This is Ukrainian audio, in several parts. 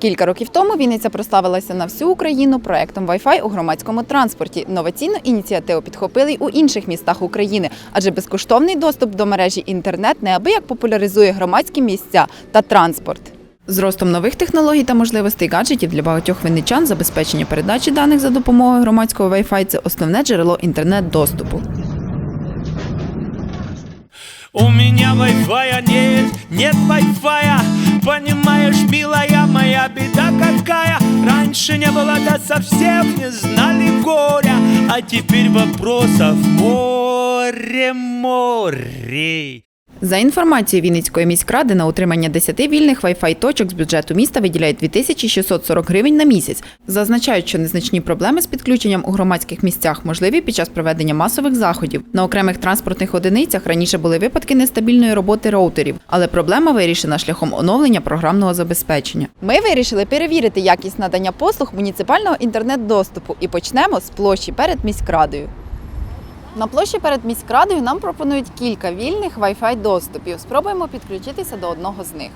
Кілька років тому Вінниця прославилася на всю Україну проектом Wi-Fi у громадському транспорті. Інноваційну ініціативу підхопили й у інших містах України, адже безкоштовний доступ до мережі інтернет неабияк популяризує громадські місця та транспорт. З ростом нових технологій та можливостей гаджетів для багатьох винничан забезпечення передачі даних за допомогою громадського Wi-Fi – це основне джерело інтернет-доступу. У меня вай-фая нет, нет вай-фая Понимаешь, милая, моя беда какая? Раньше не было, да совсем не знали горя. А теперь вопросов море, море За інформацією Вінницької міськради, на утримання 10 вільних Wi-Fi точок з бюджету міста виділяють 2640 гривень на місяць. Зазначають, що незначні проблеми з підключенням у громадських місцях можливі під час проведення масових заходів. На окремих транспортних одиницях раніше були випадки нестабільної роботи роутерів, але проблема вирішена шляхом оновлення програмного забезпечення. Ми вирішили перевірити якість надання послуг муніципального інтернет-доступу і почнемо з площі перед міськрадою. На площі перед міськрадою нам пропонують кілька вільних Wi-Fi доступів. Спробуємо підключитися до одного з них.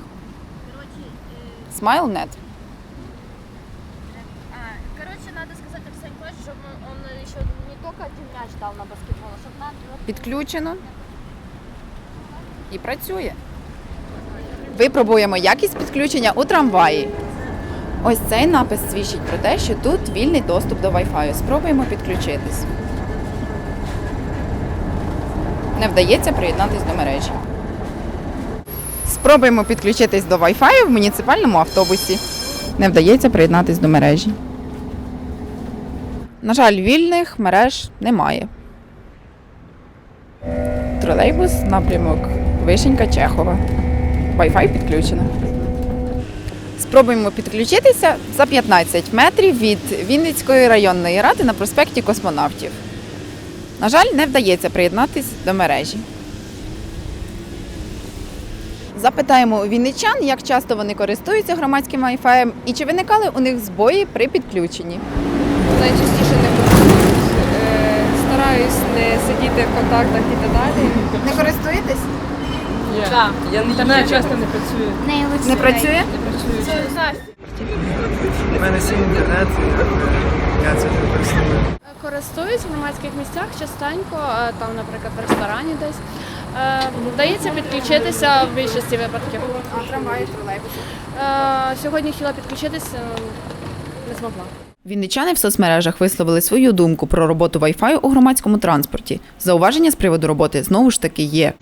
SmileNet. А, короче, надо сказать Арсению Николаевичу, чтобы он еще не только один мяч дал на баскетбол, а чтобы нам Підключено і працює. Випробуємо якість підключення у трамваї. Ось цей напис свідчить про те, що тут вільний доступ до Wi-Fi. Спробуємо підключитись. Не вдається приєднатись до мережі. Спробуємо підключитись до Wi-Fi в муніципальному автобусі. Не вдається приєднатись до мережі. На жаль, вільних мереж немає. Тролейбус, напрямок Вишенька Чехова. Wi-Fi підключено. Спробуємо підключитися за 15 метрів від Вінницької районної ради на проспекті Космонавтів. На жаль, не вдається приєднатись до мережі. Запитаємо у вінничан, як часто вони користуються громадським Wi-Fi і чи виникали у них збої при підключенні. Найчастіше не користуюсь. Е, Стараюсь не сидіти в контактах і так далі. Не користуєтесь? Так. Я інтернет часто не працює. Не працює? У мене свій інтернет, я це не використовую. Користуюсь в громадських місцях частенько, е, там, наприклад, в ресторані десь. Е, Вдається підключитися в більшості випадків. А трамваї, тролейбуси. Е, Сьогодні хотіла підключитися, не змогла. Вінничани в соцмережах висловили свою думку про роботу Wi-Fi у громадському транспорті. Зауваження з приводу роботи знову ж таки є.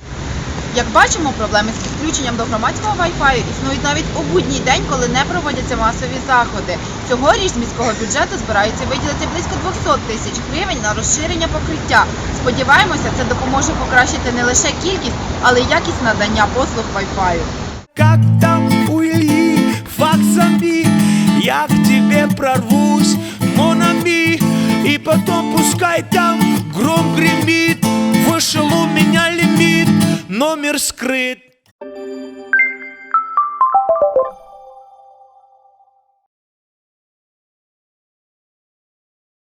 Як бачимо, проблеми з підключенням до громадського Wi-Fi існують навіть у будній день, коли не проводяться масові заходи. Цьогоріч з міського бюджету збираються виділити близько 200 тисяч гривень на розширення покриття. Сподіваємося, це допоможе покращити не лише кількість, але й якість надання послуг Wi-Fi. Как там у факсами Я к тебе прорвусь, Монами И потом пускай там гром гремит Вышел у лимит Номер скрыт.